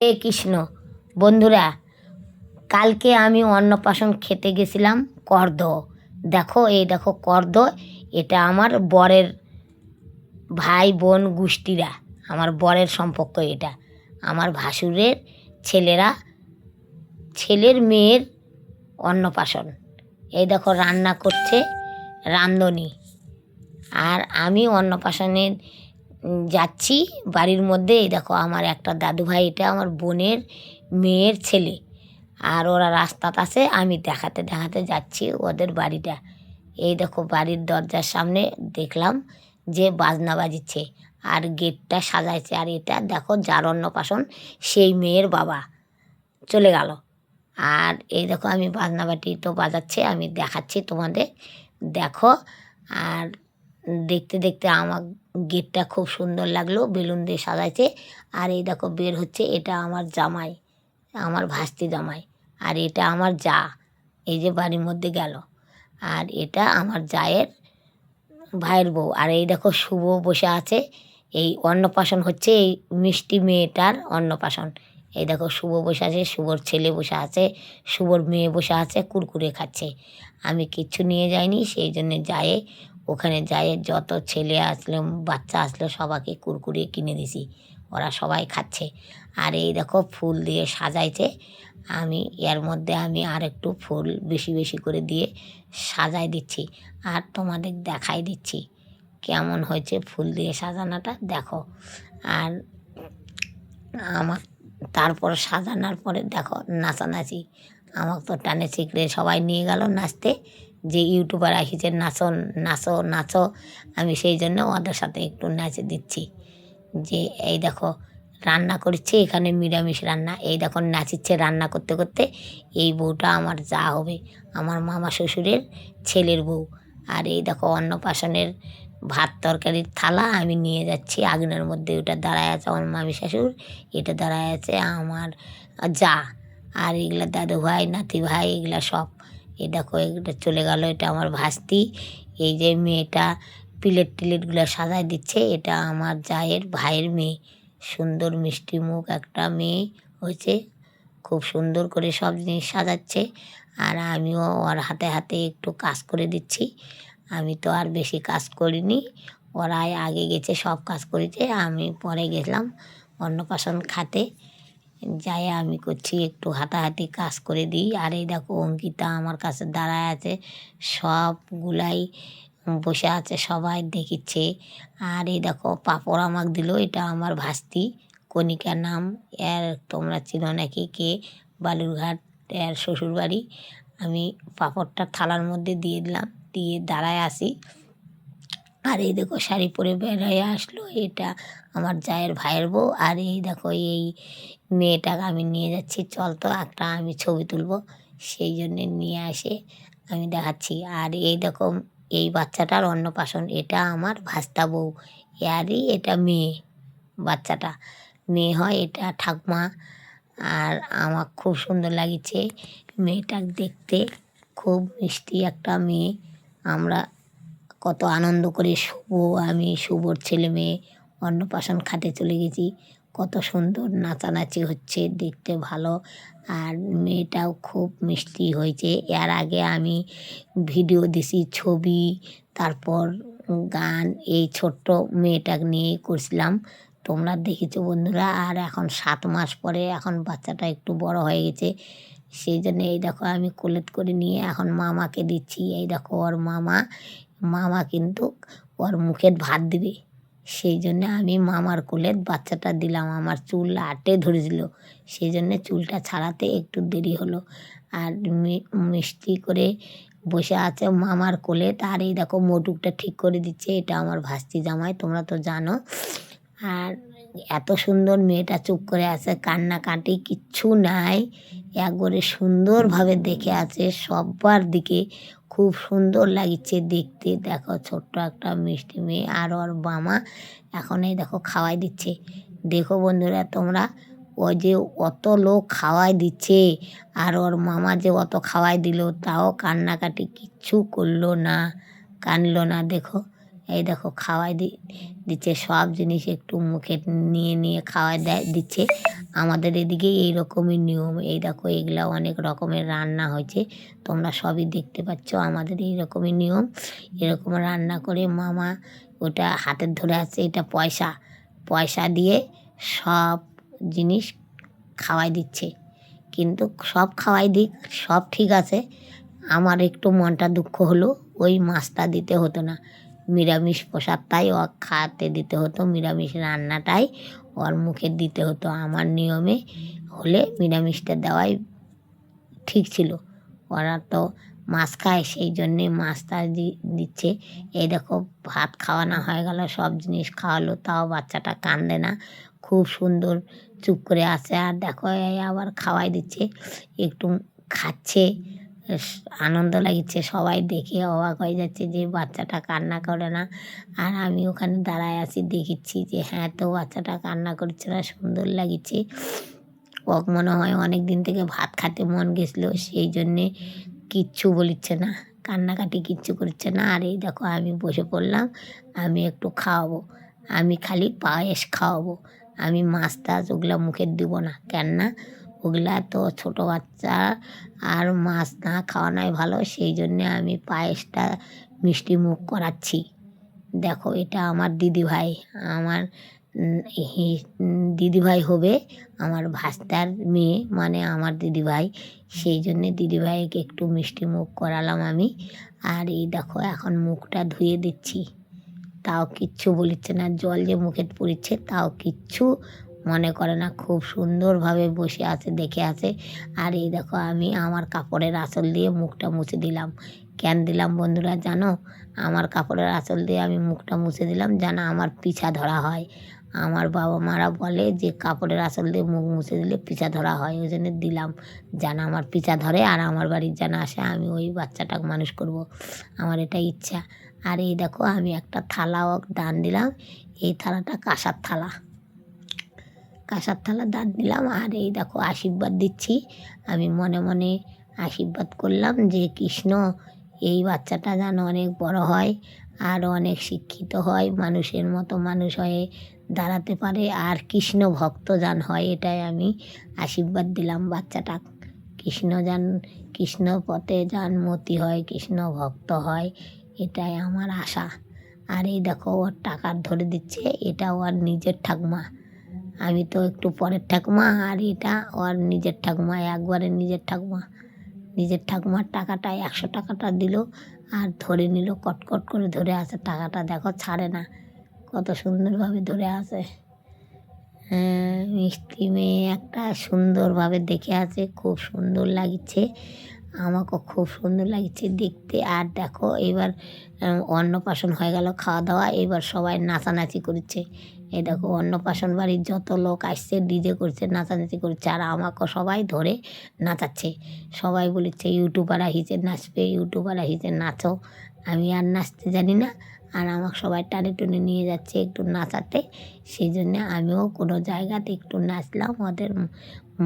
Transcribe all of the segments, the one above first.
হে কৃষ্ণ বন্ধুরা কালকে আমি অন্নপ্রাশন খেতে গেছিলাম কর্দ। দেখো এই দেখো কর্দ এটা আমার বরের ভাই বোন গোষ্ঠীরা আমার বরের সম্পর্ক এটা। আমার ভাসুরের ছেলেরা ছেলের মেয়ের অন্নপ্রাশন। এই দেখো রান্না করছে রান্ধনি। আর আমি অন্নপ্রাশনে উম, যাচ্ছি। বাড়ির মধ্যে দেখো আমার একটা দাদু ভাই এটা আমার বোনের মেয়ের ছেলে। আর ওরা রাস্তাতে আছে, আমি দেখাতে দেখাতে যাচ্ছি ওদের বাড়িটা। এই দেখো বাড়ির দরজার সামনে দেখলাম যে বাজনা বাজিচ্ছে, আর গেটটা সাজাইছে। আর এটা দেখো যার অন্নপ্রাশন সেই মেয়ের বাবা চলে গেল। আর এই দেখো আমি বাজনা বাটি তো বাজাচ্ছে, আমি দেখাচ্ছি তোমাদের। দেখো, আর দেখতে দেখতে আমার গেটটা খুব সুন্দর লাগল, বেলুন দিয়ে সাজাইছে। আর এই দেখো বের হচ্ছে, এটা আমার জামাই, আমার ভাস্তি জামাই। আর এটা আমার যা, এই যে বাড়ির মধ্যে গেল। আর এটা আমার জায়ের ভাইয়ের বউ। আর এই দেখো শুভ বসে আছে, এই অন্নপ্রাশন হচ্ছে এই মিষ্টি মেয়েটার অন্নপ্রাশন। এই দেখো শুভ বসে আছে, শুভর ছেলে বসে আছে, শুভর মেয়ে বসে আছে, কুরকুরে খাচ্ছে। আমি কিচ্ছু নিয়ে যাইনি, সেই জন্য যায়ে ওখানে যাই যত ছেলে আসলো, বাচ্চা আসলো, সবাইকে কুরকুরে কিনে দিছি। ওরা সবাই খাচ্ছে। আর এই দেখো ফুল দিয়ে সাজাইছে। আমি, এর মধ্যে আমি আর একটু ফুল বেশি বেশি করে দিয়ে সাজাই দিচ্ছি। আর তোমাদের দেখাই দিচ্ছি কেমন হয়েছে ফুল দিয়ে সাজানোটা, দেখো। আর আমার, তারপর সাজানোর পরে দেখো নাচানাচি। আমাকে তো টানে চিকড়ে সবাই নিয়ে গেল নাচতে। যে ইউটিউবার আসিছে নাচো নাচো নাচো। আমি সেই জন্য ওদের সাথে একটু নাচে দিচ্ছি। যে, এই দেখো, রান্না করছে, এখানে নিরামিষ রান্না। এই দেখো, নাচিচ্ছে রান্না করতে করতে। এই বউটা আমার যা হবে, আমার মামা শ্বশুরের ছেলের বউ। আর এই দেখো, অন্নপ্রাশনের ভাত তরকারির থালা আমি নিয়ে যাচ্ছি। আগুনের মধ্যে ওটা দাঁড়ায় আছে আমার মামি শাশুড় এটা দাঁড়ায় আছে আমার যা। আর এগুলা দাদু ভাই, নাতি ভাই, এগুলা সব এই দেখো এগুলো চলে গেল, এটা আমার ভাস্তি। এই যে মেয়েটা প্লেট টিলেটগুলো সাজায় দিচ্ছে, এটা আমার জায়ের ভাইয়ের মেয়ে। সুন্দর মিষ্টি মুখ একটা মেয়ে হয়েছে, খুব সুন্দর করে সব জিনিস সাজাচ্ছে। আর আমিও ওর হাতে হাতে একটু কাজ করে দিচ্ছি। আমি তো আর বেশি কাজ করিনি, ওরাই আগে গেছে সব কাজ করেছে, আমি পরে গেলাম অন্নপ্রাশন খাতে। যাই আমি করছি, একটু হাতাহাতি কাজ করে দিই। আর এই দেখো, অঙ্কিতা আমার কাছে দাঁড়ায় আছে, সবগুলাই বসে আছে, সবাই দেখিচ্ছে। আর এই দেখো, পাপড় আমাকে দিল, এটা আমার ভাস্তি কণিকা নাম। এর তোমরা চিনো নাকি কে? বালুরঘাট, এর শ্বশুরবাড়ি। আমি পাপড়টা থালার মধ্যে দিয়ে দিলাম, দিয়ে দাঁড়ায় আসি আর এই দেখো শাড়ি পরে বের হয়ে আসলো, এটা আমার জায়ের ভাইয়ের বউ। আর এই দেখো, এই মেয়েটাকে আমি নিয়ে যাচ্ছি। চল তো, একটা আমি ছবি তুলবো। সেই জন্যে নিয়ে আসে, আমি দেখাচ্ছি। আর এই দেখো, এই বাচ্চাটার অন্নপ্রাশন, এটা আমার ভাস্তা বউ। এরই এটা মেয়ে, বাচ্চাটা। মেয়ে হয়, এটা ঠাকুমা। আর আমার খুব সুন্দর লাগিছে মেয়েটা দেখতে। খুব মিষ্টি একটা মেয়ে। আমরা কত আনন্দ করে শুভ, আমি শুভর ছেলে মেয়ে অন্নপ্রাশন খাতে চলে গেছি। কত সুন্দর নাচানাচি হচ্ছে, দেখতে ভালো। আর মেয়েটাও খুব মিষ্টি হয়েছে। এর আগে আমি ভিডিও দিছি, ছবি, তারপর গান, এই ছোট্ট মেয়েটাকে নিয়ে করছিলাম। তোমরা দেখেছ বন্ধুরা, আর এখন সাত মাস পরে এখন বাচ্চাটা একটু বড় হয়ে গেছে। সেই জন্য এই দেখো আমি কোলেট করে নিয়ে এখন মামাকে দিচ্ছি। এই দেখো ওর মামা মামা কিন্তু ওর মুখে ভাত দিবে। সেই জন্য আমি মামার কোলে বাচ্চাটা দিলাম। আমার চুল আটে ধরেছিল। সেই জন্য চুলটা ছাড়াতে একটু দেরি হলো। আর মিষ্টি করে বসে আছে মামার কোলে। তার এই দেখো মোটুকটা ঠিক করে দিচ্ছে। এটা আমার ভাস্তি জামাই, তোমরা তো জানো। আর এত সুন্দর মেয়েটা চুপ করে আছে কান্নাকাটি কিচ্ছু নাই। একবারে সুন্দরভাবে দেখে আছে, সবার দিকে খুব সুন্দর লাগছে দেখতে। দেখো, ছোট্ট একটা মিষ্টি মেয়ে আর ওর মামা এখন এই দেখো খাওয়াই দিচ্ছে। দেখো বন্ধুরা তোমরা ও যে অত লোক খাওয়াই দিচ্ছে আর ওর মামা যে অত খাওয়াই দিল, তাও কান্নাকাটি কিচ্ছু করল না, কানলো না। দেখো এই দেখো খাওয়াই দিচ্ছে, সব জিনিস একটু মুখে নিয়ে নিয়ে খাওয়াই দেয়, দিচ্ছে। আমাদের এদিকে এই রকমই নিয়ম। এই দেখো এগুলা অনেক রকমের রান্না হয়েছে। তোমরা সবই দেখতে পাচ্ছ আমাদের এই রকমই নিয়ম। এরকম রান্না করে মামা ওটা হাতের ধরে আছে, এটা পয়সা। পয়সা দিয়ে সব জিনিস খাওয়াই দিচ্ছে। কিন্তু সব খাওয়াই দিক, সব ঠিক আছে। আমার একটু মনটা দুঃখ হলো, ওই মাছটা দিতে হতো না। নিরামিষ প্রসাদটাই ও খাওয়াতে দিতে হতো, নিরামিষ রান্নাটাই ওর মুখে দিতে হতো। আমার নিয়মে হলে নিরামিষটা দেওয়াই ঠিক ছিল। ওরা তো মাছ খায়, সেই জন্যে মাছটা দিচ্ছে। এই দেখো, ভাত খাওয়ানো হয়ে গেল, সব জিনিস খাওয়ালো, তাও বাচ্চাটা কান্দে না। খুব সুন্দর চুপ করে আছে। আর দেখো, এই আবার খাওয়াই দিচ্ছে, একটু খাচ্ছে। আনন্দ লাগছে সবাই দেখে অবাক হয়ে যাচ্ছে যে বাচ্চাটা কান্না করে না। আর আমি ওখানে দাঁড়ায় আছি দেখিচ্ছি যে হ্যাঁ তো বাচ্চাটা কান্না করছে না, সুন্দর লাগছে ওক মনে হয় অনেক দিন থেকে ভাত খাতে মন গেছিল, সেই জন্যে কিচ্ছু বলিচ্ছে না, কান্নাকাটি কিচ্ছু করছে না। আর এই দেখো, আমি বসে পড়লাম, আমি একটু খাওয়াবো, আমি খালি পায়েস খাওয়াবো, আমি মাছ টাছ ওগুলো মুখে দিব না, কেননা ওগুলা তো ছোটো বাচ্চা আর মাছ না খাওয়ানোই ভালো, সেই জন্যে আমি পায়েসটা মিষ্টি মুখ করাচ্ছি। দেখো, এটা আমার দিদিভাই আমার দিদিভাই হবে আমার ভাস্তার মেয়ে মানে আমার দিদিভাই। সেই জন্যে দিদিভাইকে একটু মিষ্টি মুখ করালাম আমি। আর এই দেখো, এখন মুখটা ধুয়ে দিচ্ছি। তাও কিচ্ছু বলিচ্ছে না, জল যে মুখে পড়ছে তাও কিচ্ছু মনে করে না, খুব সুন্দরভাবে বসে আছে, দেখে আছে। আর এই দেখো, আমি আমার কাপড়ের আঁচল দিয়ে মুখটা মুছে দিলাম। কেন দিলাম বন্ধুরা জানো? আমার কাপড়ের আঁচল দিয়ে আমি মুখটা মুছে দিলাম, যেন আমার পিছা ধরা হয়। আমার বাবা মারা বলে যে, কাপড়ের আঁচল দিয়ে মুখ মুছে দিলে পিছা ধরা হয়, ওই জন্য দিলাম। যেন আমার পিছা ধরে আর আমার বাড়ির যেন আসে, আমি ওই বাচ্চাটাকে মানুষ করব। আমার এটা ইচ্ছা। আর এই দেখো, আমি একটা থালাও দান দিলাম। এই থালাটা কাঁসার থালা। কাঁসার থালা দান দিলাম আর এই দেখো আশীর্বাদ দিচ্ছি। আমি মনে মনে আশীর্বাদ করলাম যে কৃষ্ণ এই বাচ্চাটা যেন অনেক বড় হয় আর অনেক শিক্ষিত হয়, মানুষের মতো মানুষ হয়ে দাঁড়াতে পারে আর কৃষ্ণ ভক্ত যান হয়, এটাই আমি আশীর্বাদ দিলাম বাচ্চাটা। কৃষ্ণ যান, কৃষ্ণ পথে যান, মতি হয়, কৃষ্ণ ভক্ত হয়, এটাই আমার আশা। আর এই দেখো ওর টাকার ধরে দিচ্ছে এটা ওর নিজের ঠাকুমা। আমি তো একটু পরের ঠাকুমা, আর এটা ওর নিজের ঠাকুমা একবারে নিজের ঠাকুমা। নিজের ঠাকুমার টাকাটা, একশো টাকাটা দিল আর ধরে নিল কটকট করে ধরে আছে। টাকাটা দেখো, ছাড়ে না। কত সুন্দরভাবে ধরে আছে। মিষ্টি মেয়ে একটা সুন্দরভাবে দেখে আছে, খুব সুন্দর লাগছে। আমাকেও খুব সুন্দর লাগছে দেখতে। আর দেখো, এবার অন্নপ্রাশন হয়ে গেল খাওয়া দাওয়া। এবার সবাই নাচানাচি করছে। এই দেখো অন্নপ্রাশন বাড়ির যত লোক আসছে, ডিজে করছে, নাচানাচি করছে, আর আমাকেও সবাই ধরে নাচাচ্ছে। সবাই বলেছে ইউটিউবার আহিছে নাচবে ইউটিউবার আহিছে নাচো। আমি আর নাচতে জানি না, আর আমাকে সবাই টানে টুনে নিয়ে যাচ্ছে একটু নাচাতে। সেই জন্যে আমিও কোনো জায়গাতে একটু নাচলাম, ওদের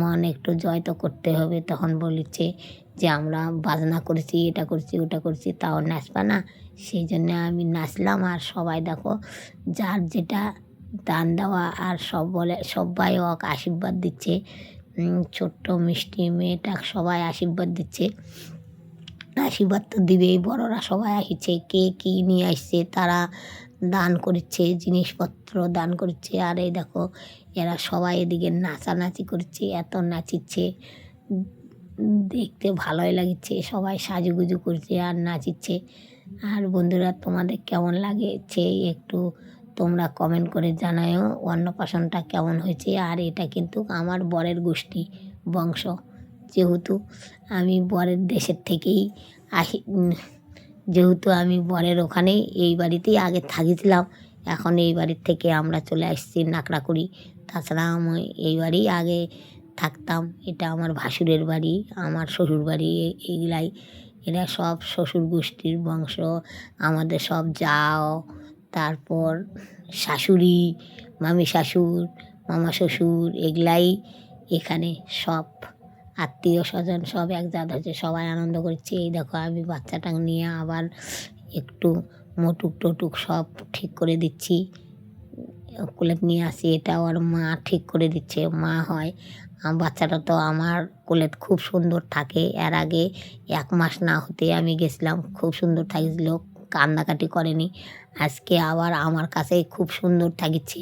মন একটু জয় তো করতে হবে। তখন বলেছে যে, আমরা বাজনা করেছি, এটা করছি, ওটা করছি, তাও নাচবা না। সেই জন্য আমি নাচলাম, আর সবাই দেখো, যার যেটা দান দেওয়া আর সব বলে সবাই ওকে আশীর্বাদ দিচ্ছে। ছোট্ট মিষ্টি মেয়েটা সবাই আশীর্বাদ দিচ্ছে। আশীর্বাদ তো দিবেই, বড়রা সবাই আসছে। কে কী নিয়ে আসছে, তারা দান করছে জিনিসপত্র দান করছে আর এই দেখো, এরা সবাই এদিকে নাচানাচি করছে, এত নাচিচ্ছে। দেখতে ভালোই লাগছে, সবাই সাজুগুজু করছে আর নাচিচ্ছে। আর বন্ধুরা, তোমাদের কেমন লাগেছে? একটু তোমরা কমেন্ট করে জানাও অন্নপ্রাশনটা কেমন হয়েছে আর এটা কিন্তু আমার বরের গোষ্ঠী, বংশ। যেহেতু আমি বরের দেশের থেকেই আসি যেহেতু আমি বরের ওখানেই এই বাড়িতেই আগে থাকিছিলাম, এখন এই বাড়ির থেকে আমরা চলে আসছি নাকড়া নাকড়াকুড়ি। তাছাড়া আমি এই বাড়ি আগে থাকতাম, এটা আমার ভাসুরের বাড়ি, আমার শ্বশুর বাড়ি এইগুলাই। এরা সব শ্বশুর গোষ্ঠীর বংশ, আমাদের সব যাও তারপর শাশুড়ি, মামি শাশুড়, মামা শ্বশুর এগুলাই এখানে সব আত্মীয় স্বজন সব এক জাত হচ্ছে সবাই আনন্দ করছে। এই দেখো আমি বাচ্চাটা নিয়ে আবার একটু মোটুক টোটুক সব ঠিক করে দিচ্ছি। কোলে নিয়ে আসি। এটা ওর মা ঠিক করে দিচ্ছে। মা হয় বাচ্চাটা তো আমার কোলে খুব সুন্দর থাকে। এর আগে এক মাস না হতে আমি গেছিলাম। খুব সুন্দর থাকিছিল। কান্নাকাটি করেনি। আজকে আবার আমার কাছে খুব সুন্দর থাকিচ্ছে।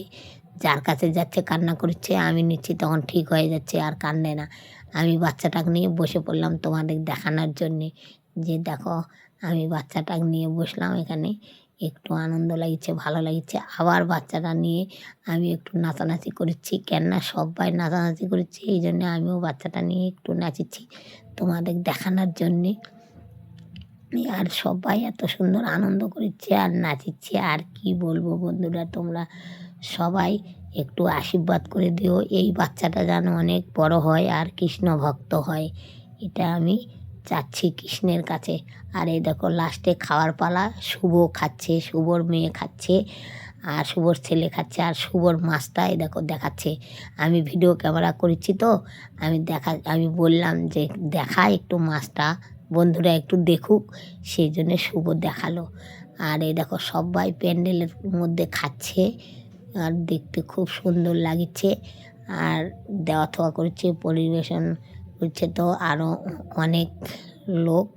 যার কাছে যাচ্ছে, কান্না করছে, আমি নিচ্ছি, তখন ঠিক হয়ে যাচ্ছে, আর কান্দে না। আমি বাচ্চাটাকে নিয়ে বসে পড়লাম তোমাদের দেখানোর জন্যে। যে দেখো, আমি বাচ্চাটাকে নিয়ে বসলাম এখানে। একটু আনন্দ লাগছে, ভালো লাগছে। আবার বাচ্চাটা নিয়ে আমি একটু নাচানাচি করছি। কেননা সবাই নাচানাচি করছে, এই জন্য আমিও বাচ্চাটা নিয়ে একটু নাচিছি তোমাদের দেখানোর জন্যে। আর সবাই এত সুন্দর আনন্দ করছে আর নাচিচ্ছে আর কি বলব বন্ধুরা, তোমরা সবাই একটু আশীর্বাদ করে দিও। এই বাচ্চাটা যেন অনেক বড় হয় আর কৃষ্ণ ভক্ত হয়, এটা আমি চাচ্ছি কৃষ্ণের কাছে। আর এই দেখো, লাস্টে খাওয়ার পালা, শুভ খাচ্ছে, শুভর মেয়ে খাচ্ছে, আর শুভর ছেলে খাচ্ছে, আর শুভর মাছটা এই দেখো দেখাচ্ছে। আমি ভিডিও ক্যামেরা করেছি তো, আমি দেখা, আমি বললাম যে দেখা একটু মাছটা। বন্ধুরা একটু দেখুক, সেই জন্য শুভ দেখাল। আর এই দেখো, সবাই প্যান্ডেলের মধ্যে খাচ্ছে, আর দেখতে খুব সুন্দর লাগছে। আর দেওয়া থাওয়া করছে, পরিবেশন করছে তো আরও অনেক লোক।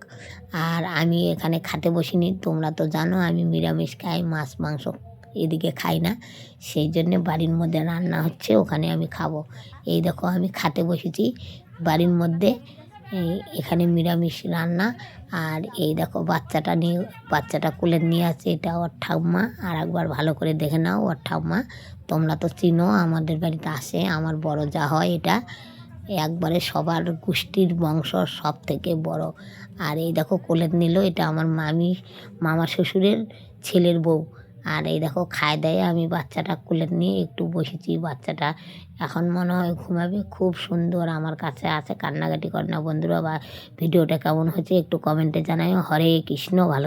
আর আমি এখানে খাতে বসিনি, তোমরা তো জানো, আমি নিরামিষ খাই, মাছ, মাংস এদিকে খাই না। সেই জন্যে বাড়ির মধ্যে রান্না হচ্ছে, ওখানে আমি খাব। এই দেখো, আমি খাতে বসেছি, বাড়ির মধ্যে এখানে নিরামিষ রান্না। আর এই দেখো, বাচ্চাটা নিয়ে, বাচ্চাটা কোলে নিয়ে আছে, এটা ওর ঠাম্মা। আর একবার ভালো করে দেখে নাও ওর ঠাম্মা। তোমরা তো চিনো, আমাদের বাড়িতে আসে, আমার বড় যা হয় এটা। একবারে সবার গোষ্ঠীর বংশ সব থেকে বড়। আর এই দেখো, কোলে নিল, এটা আমার মামি মামা শ্বশুরের ছেলের বউ। আর এই দেখো, খায় দেয় আমি বাচ্চাটা কুলে নিয়ে একটু বসেছি। বাচ্চাটা এখন মনে হয় ঘুমাবে। খুব সুন্দর আমার কাছে আছে। কান্নাকাটি করে বন্ধুরা, বা ভিডিওটা কেমন হয়েছে একটু কমেন্টে জানাই হরে কৃষ্ণ, ভালো